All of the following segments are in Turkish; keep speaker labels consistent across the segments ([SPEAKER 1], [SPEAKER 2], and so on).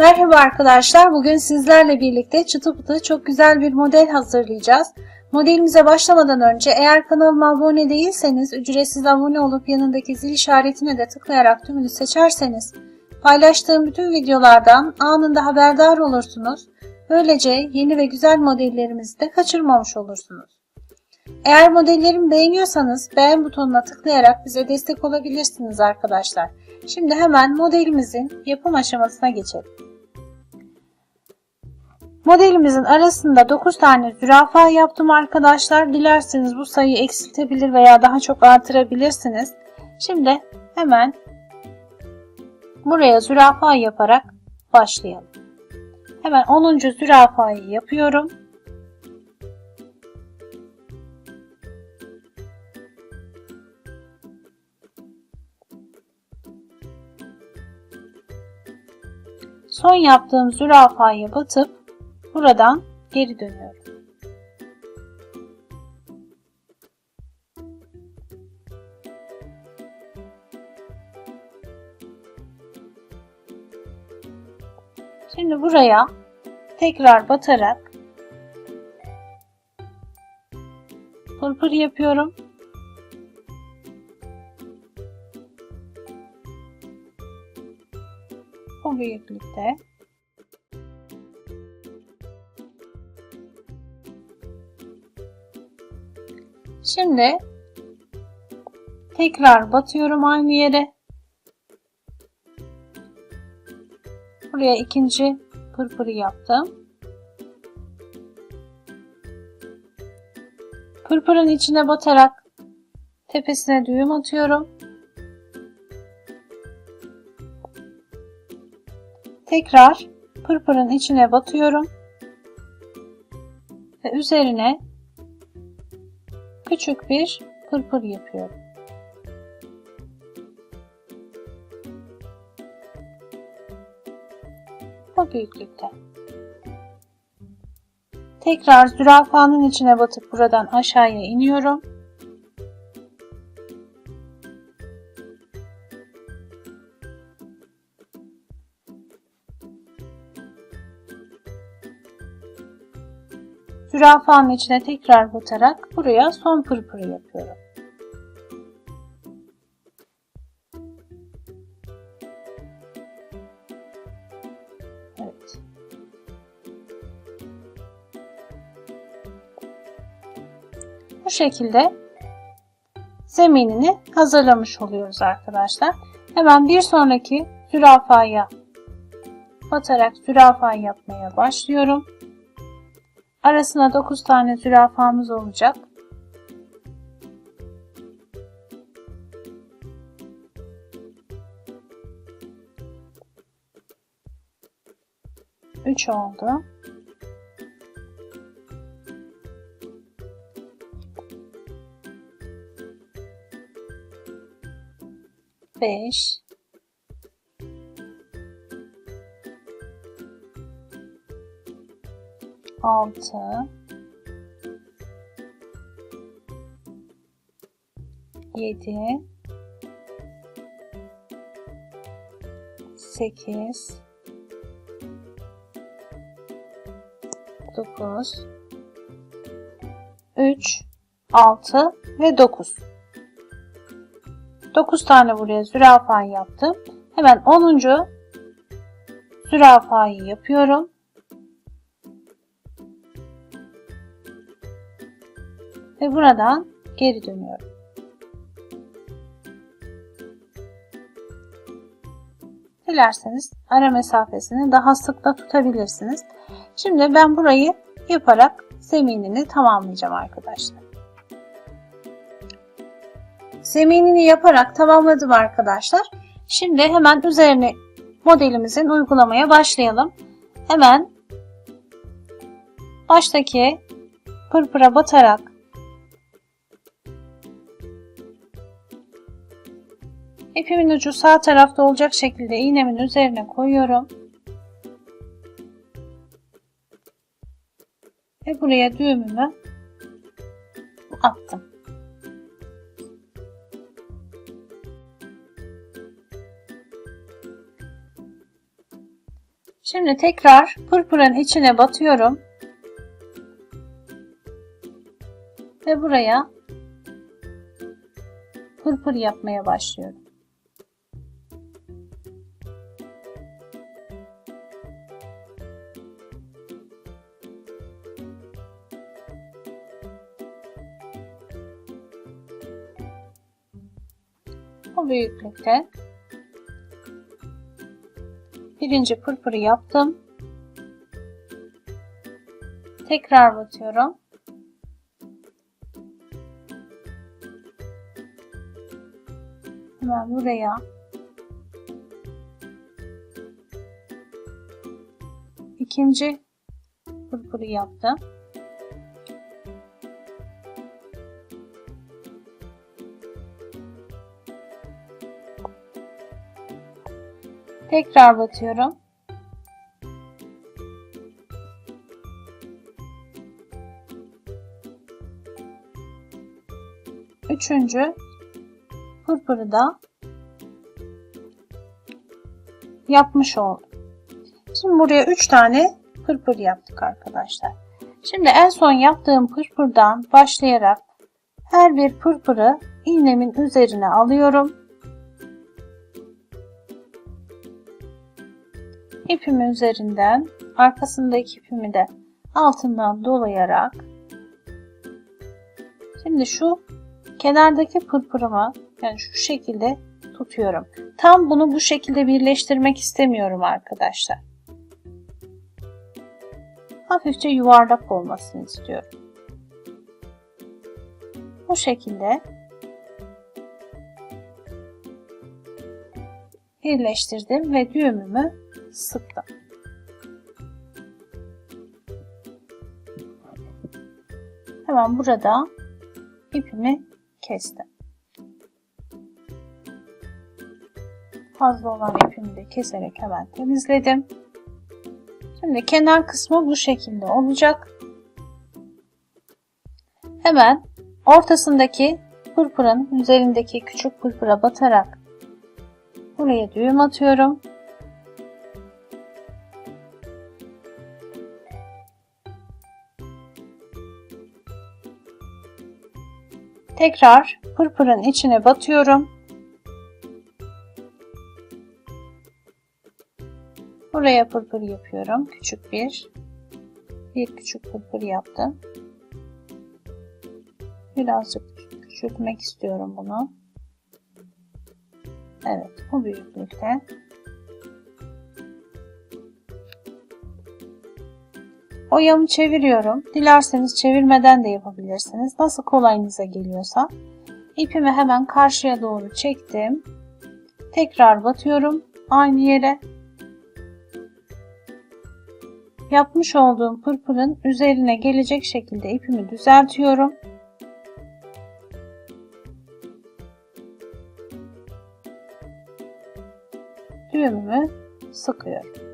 [SPEAKER 1] Merhaba arkadaşlar. Bugün sizlerle birlikte çıtı pıtı çok güzel bir model hazırlayacağız. Modelimize başlamadan önce eğer kanalıma abone değilseniz ücretsiz abone olup yanındaki zil işaretine de tıklayarak tümünü seçerseniz paylaştığım bütün videolardan anında haberdar olursunuz. Böylece yeni ve güzel modellerimizi de kaçırmamış olursunuz. Eğer modellerimi beğeniyorsanız beğen butonuna tıklayarak bize destek olabilirsiniz arkadaşlar. Şimdi hemen modelimizin yapım aşamasına geçelim. Modelimizin arasında 9 tane zürafa yaptım arkadaşlar. Dilerseniz bu sayıyı eksiltebilir veya daha çok artırabilirsiniz. Şimdi hemen buraya zürafa yaparak başlayalım. Hemen 10. zürafayı yapıyorum. Son yaptığım zürafaya batıp buradan geri dönüyorum. Şimdi buraya tekrar batarak pırpır yapıyorum. Bu büyüklükte. Şimdi tekrar batıyorum aynı yere. Buraya ikinci pırpırı yaptım. Pırpırın içine batarak tepesine düğüm atıyorum. Tekrar pırpırın içine batıyorum. Ve üzerine küçük bir pırpır yapıyorum. Bu büyüklükte. Tekrar zürafanın içine batıp buradan aşağıya iniyorum. Zürafanın içine tekrar batarak buraya son pırpırı yapıyorum. Evet. Bu şekilde zeminini hazırlamış oluyoruz arkadaşlar. Hemen bir sonraki zürafaya batarak zürafa yapmaya başlıyorum. Arasına 9 tane zürafamız olacak. Üç oldu. Beş. Altı, yedi, sekiz, dokuz, üç, altı ve dokuz. Dokuz tane buraya zürafa yaptım. Hemen onuncu zürafayı yapıyorum. Ve buradan geri dönüyorum. Dilerseniz ara mesafesini daha sık da tutabilirsiniz. Şimdi ben burayı yaparak zeminini tamamlayacağım arkadaşlar. Zeminini yaparak tamamladım arkadaşlar. Şimdi hemen üzerine modelimizin uygulamaya başlayalım. Hemen baştaki pırpıra batarak İpimin ucu sağ tarafta olacak şekilde iğnemin üzerine koyuyorum. Ve buraya düğümümü attım. Şimdi tekrar pırpırın içine batıyorum. Ve buraya pırpır yapmaya başlıyorum. Büyüklükte birinci pırpırı yaptım. Tekrar batıyorum. Hemen buraya ikinci pırpırı yaptım. Tekrar batıyorum. Üçüncü pırpırı da yapmış oldum. Şimdi buraya 3 tane pırpır yaptık arkadaşlar. Şimdi en son yaptığım pırpırdan başlayarak her bir pırpırı iğnemin üzerine alıyorum. İpimi üzerinden arkasındaki ipimi de altından dolayarak şimdi şu kenardaki pırpırımı yani şu şekilde tutuyorum. Tam bunu bu şekilde birleştirmek istemiyorum arkadaşlar. Hafifçe yuvarlak olmasını istiyorum. Bu şekilde birleştirdim ve düğümümü sıktım. Hemen burada ipimi kestim. Fazla olan ipimi de keserek hemen temizledim. Şimdi kenar kısmı bu şekilde olacak. Hemen ortasındaki pırpırın üzerindeki küçük pırpıra batarak buraya düğüm atıyorum. Tekrar pırpırın içine batıyorum. Buraya pırpır yapıyorum. Küçük bir. Bir küçük pırpır yaptım. Birazcık küçültmek istiyorum bunu. Evet bu büyüklükte. Oyamı çeviriyorum. Dilerseniz çevirmeden de yapabilirsiniz. Nasıl kolayınıza geliyorsa. İpimi hemen karşıya doğru çektim. Tekrar batıyorum aynı yere. Yapmış olduğum pırpırın üzerine gelecek şekilde ipimi düzeltiyorum. Düğümümü sıkıyorum.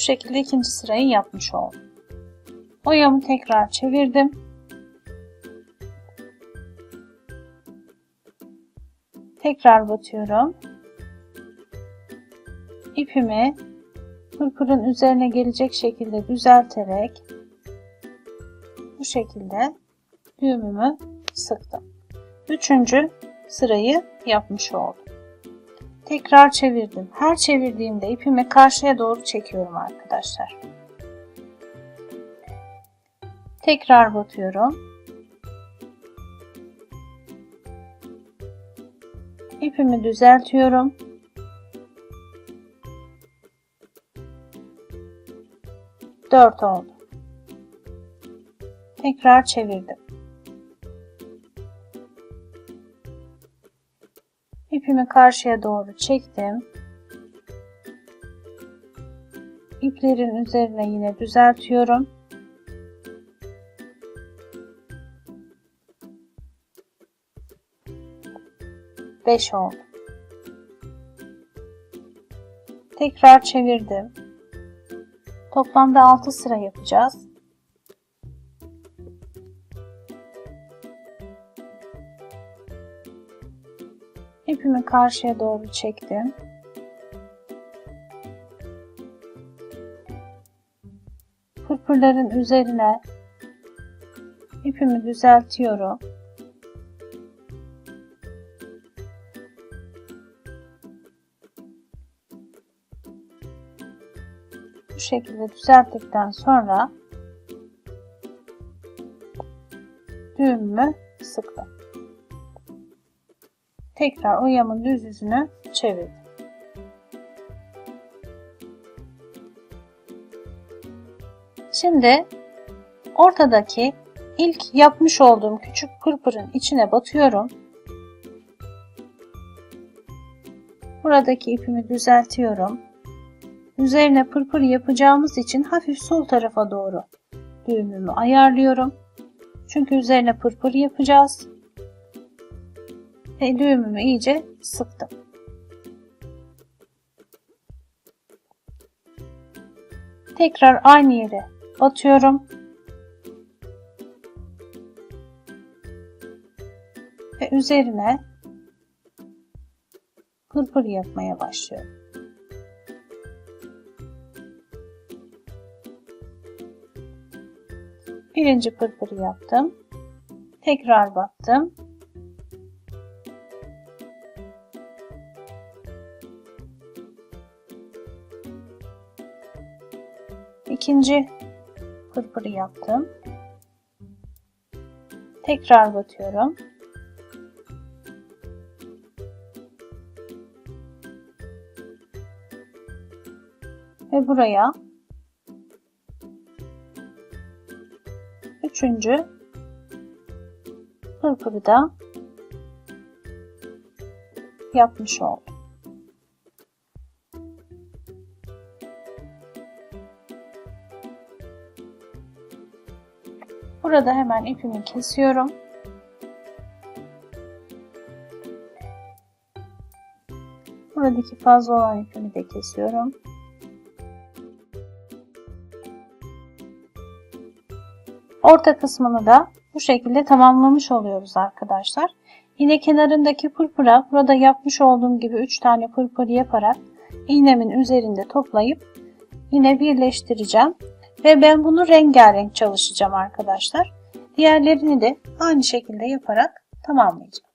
[SPEAKER 1] Şekilde ikinci sırayı yapmış oldum. Oyamı tekrar çevirdim. Tekrar batıyorum. İpimi pırpırın üzerine gelecek şekilde düzelterek bu şekilde düğümümü sıktım. Üçüncü sırayı yapmış oldum. Tekrar çevirdim. Her çevirdiğimde ipimi karşıya doğru çekiyorum arkadaşlar. Tekrar batıyorum. İpimi düzeltiyorum. Dört oldu. Tekrar çevirdim. İpimi karşıya doğru çektim. İplerin üzerine yine düzeltiyorum. Beş oldu. Tekrar çevirdim. Toplamda 6 sıra yapacağız. ipimi karşıya doğru çektim. Pırpırların üzerine ipimi düzeltiyorum. Bu şekilde düzelttikten sonra düğümümü sıktım. Tekrar oyamın düz yüzünü çevirdim. Şimdi ortadaki ilk yapmış olduğum küçük pırpırın içine batıyorum. Buradaki ipimi düzeltiyorum. Üzerine pırpır yapacağımız için hafif sol tarafa doğru düğümümü ayarlıyorum. Çünkü üzerine pırpır yapacağız. Ve düğümümü iyice sıktım. Tekrar aynı yere batıyorum. Ve üzerine pırpır yapmaya başlıyorum. Birinci pırpırı yaptım. Tekrar battım. İkinci pırpırı yaptım. Tekrar batıyorum. Ve buraya üçüncü pırpırı da yapmış oldum. Burada hemen ipimi kesiyorum. Buradaki fazla olan ipimi de kesiyorum. Orta kısmını da bu şekilde tamamlamış oluyoruz arkadaşlar. Yine kenarındaki pırpıra burada yapmış olduğum gibi 3 tane pırpır yaparak iğnemin üzerinde toplayıp yine birleştireceğim. Ve ben bunu rengarenk çalışacağım arkadaşlar. Diğerlerini de aynı şekilde yaparak tamamlayacağım.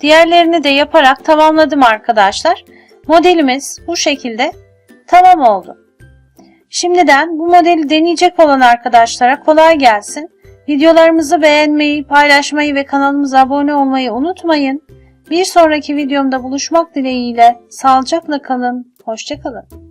[SPEAKER 1] Diğerlerini de yaparak tamamladım arkadaşlar. Modelimiz bu şekilde tamam oldu. Şimdiden bu modeli deneyecek olan arkadaşlara kolay gelsin. Videolarımızı beğenmeyi, paylaşmayı ve kanalımıza abone olmayı unutmayın. Bir sonraki videomda buluşmak dileğiyle sağlıcakla kalın, hoşçakalın.